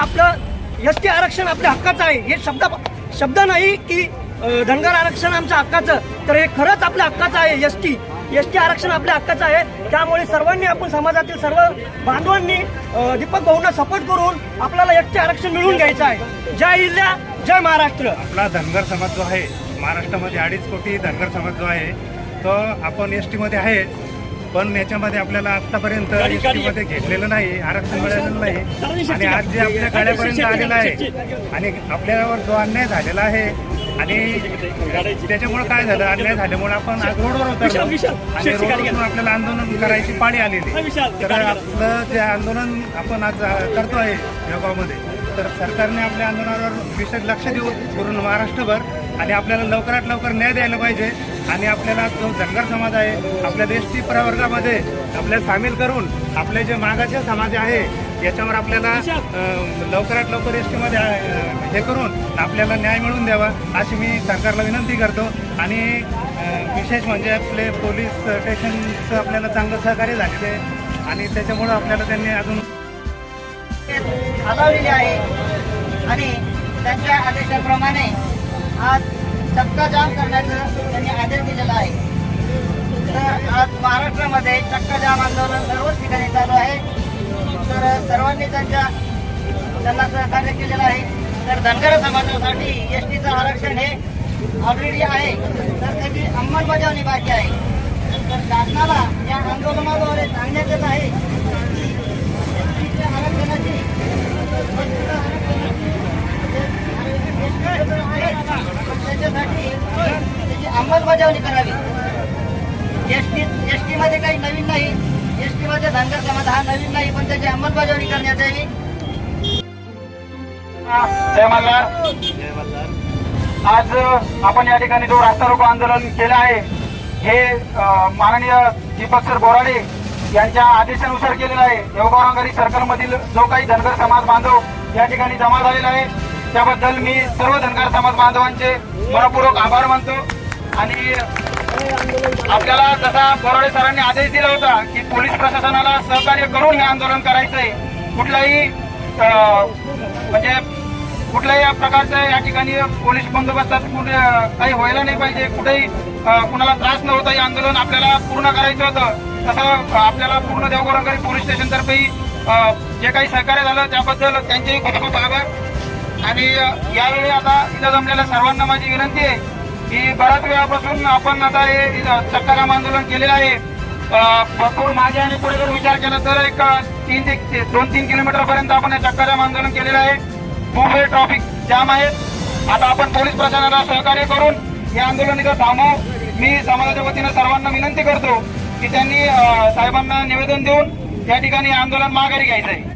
आपलं S T आरक्षण आपल्या हक्काचं आहे. हे शब्द शब्द नाही की धनगर आरक्षण आमच्या हक्काचं. तर हे खरंच आपल्या हक्काचं आहे एस टी. एस टी आरक्षण आपल्या हक्काचं आहे. त्यामुळे सर्वांनी आपण समाजातील सर्व बांधवांनी दीपक भाऊंना सपोर्ट करून आपल्याला एस टी आरक्षण मिळवून घ्यायचं आहे. जय इल्ल्या जय महाराष्ट्र. आपला धनगर समाज जो आहे महाराष्ट्रामध्ये अडीच कोटी धनगर समाज जो आहे तो आपण एस टीमध्ये आहे. पण याच्यामध्ये आपल्याला आतापर्यंत एस टीमध्ये घेतलेलं नाही आरक्षण मिळालेलं नाही. आणि आज जे आपल्या गाड्यापर्यंत आलेलं आहे आणि आपल्यावर जो अन्याय झालेला आहे आणि त्याच्यामुळे काय झालं? अन्याय झाल्यामुळे आपण आज रोडवर उतरलो. आणि रोडवरून आपल्याला आंदोलन करायची पाळी आलेली. तर आपलं जे आंदोलन आपण आज करतोय योगामध्ये तर सरकारने आपल्या आंदोलनावर विशेष लक्ष देऊ पूर्ण महाराष्ट्रभर आणि आपल्याला लवकरात लवकर न्याय द्यायला पाहिजे. आणि आपल्याला जो धनगर समाज आहे आपल्या देशची प्रवर्गामध्ये आपल्याला सामील करून आपले जे मागाचे समाज आहे याच्यावर आपल्याला लवकरात लवकर एस टीमध्ये हे करून आपल्याला न्याय मिळवून द्यावा अशी मी सरकारला विनंती करतो. आणि विशेष म्हणजे आपले पोलीस स्टेशनचं आपल्याला चांगलं सहकार्य झालेलं आहे. आणि त्याच्यामुळं आपल्याला त्यांनी अजून हलवलेली आहे. आणि त्यांच्या आदेशाप्रमाणे आज चक्का जाम करण्याचा त्यांनी आदेश दिलेला आहे. तर आज महाराष्ट्रामध्ये चक्का जाम आंदोलन सर्वच ठिकाणी चालू आहे. तर सर्वांनी त्यांच्या त्यांना सहकार्य केलेलं आहे. तर धनगर समाजासाठी एस टीचं आरक्षण हे ऑलरेडी आहे. तर त्याची अंमलबजावणी बाकी आहे. तर शासनाला या आंदोलनाद्वारे सांगण्यात येत आहे. अंमलबजावणी करावी. एस टी एस टी मध्ये काही नवीन नाही. एस टी मध्ये धनगर समाज हा नवीन नाही पण त्याची अंमलबजावणी करण्यात यावी. जय मल्हार. आज आपण या ठिकाणी जो रास्ता रोको आंदोलन केलं आहे हे माननीय दीपक सर बोराडे यांच्या आदेशानुसार केलेलं आहे. येवगावरांगरी सर्कलमधील जो काही धनगर समाज बांधव या ठिकाणी जमा झालेला आहे त्याबद्दल मी सर्व धनगर समाज बांधवांचे मनपूर्वक आभार मानतो. आणि आपल्याला जसा बोराडे सरांनी आदेश दिला होता की पोलीस प्रशासनाला सहकार्य करून हे आंदोलन करायचंय. कुठलाही म्हणजे कुठल्याही प्रकारचं या ठिकाणी पोलीस बंदोबस्तात कुठे काही व्हायला नाही पाहिजे. कुठेही कुणाला त्रास नव्हता हे आंदोलन आपल्याला पूर्ण करायचं होतं. तसं आपल्याला पूर्ण देवगोरंगारी पोलीस स्टेशनतर्फे जे काही सहकार्य झालं त्याबद्दल त्यांचेही खूप खूप आभार. आणि यावेळी आता इथं जमलेल्या सर्वांना माझी विनंती आहे की बऱ्याच वेळापासून आपण आता हे इथं चक्काराम आंदोलन केलेलं आहे. भरपूर मागे आणि पुढे जर विचार केला तर एक तीन ते दोन तीन किलोमीटर पर्यंत आपण हे आंदोलन केलेलं आहे. खूप वेळ ट्रॉफिक जाम आहे आता आपण पोलीस प्रशासनाला सहकार्य करून हे आंदोलन इथं थांबवू मी समाजाच्या वतीनं सर्वांना विनंती करतो की त्यांनी साहेबांना निवेदन देऊन या ठिकाणी आंदोलन माघारी घ्यायचं आहे.